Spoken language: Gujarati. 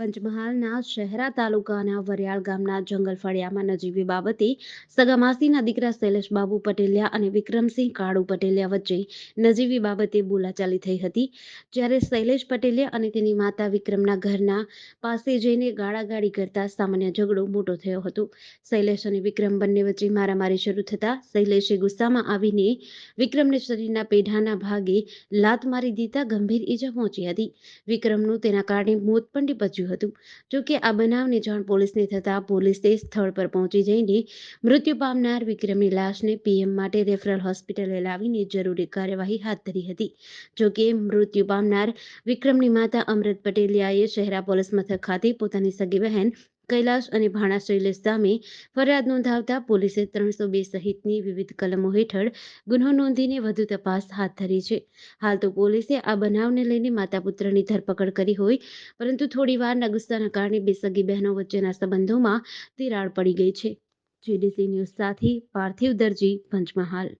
પંચમહાલના શહેરા તાલુકાના વરિયાળ ગામના જંગલ ફળિયામાં નજીવી બાબતે સગામાસીના દીકરા શૈલેષ બાબુ પટેલિયા અને વિક્રમસિંહ કાળુ પટેલિયા વચ્ચે નજીવી બાબતે બોલાચાલી થઈ હતી. જ્યારે શૈલેષ પટેલિયા અને તેની માતા વિક્રમના ઘરના પાસે જઈને ગાળાગાળી કરતા સામાન્ય ઝઘડો મોટો થયો હતો. શૈલેષ અને વિક્રમ બંને વચ્ચે મારામારી શરૂ થતા શૈલેષે ગુસ્સામાં આવીને વિક્રમને શરીરના પેઢાના ભાગે લાત મારી દીધા ગંભીર ઈજા પહોંચી હતી. વિક્રમનું તેના કારણે મોત પણ નીપજ્યું હતું. જોકે આ બનાવની જાણ પોલીસને થતાં પોલીસે સ્થળ પર પહોંચી જઈને મૃત્યુ પામનાર વિક્રમની લાશને પીએમ માટે રેફરલ હોસ્પિટલે લાવીને જરૂરી કાર્યવાહી હાથ ધરી હતી. જોકે મૃત્યુ પામનાર વિક્રમની માતા અમૃત પટેલિયાએ શહેરા પોલીસ મથક ખાતે પોતાની સગી બહેન કૈલાશ અને ભાણા શૈલેષ સામે ફરિયાદ નોંધાવતા પોલીસે ત્રણસો બે સહિતની વિવિધ કલમો હેઠળ ગુનો નોંધીને વધુ તપાસ હાથ ધરી છે. હાલ તો પોલીસે આ બનાવને લઈને માતા પુત્રની ધરપકડ કરી હોય, પરંતુ થોડી વારના ગુસ્સાના કારણે બે સગી બહેનો વચ્ચેના સંબંધોમાં તિરાડ પડી ગઈ છે. જીડીસી ન્યૂઝ સાથે પાર્થિવ દરજી, પંચમહાલ.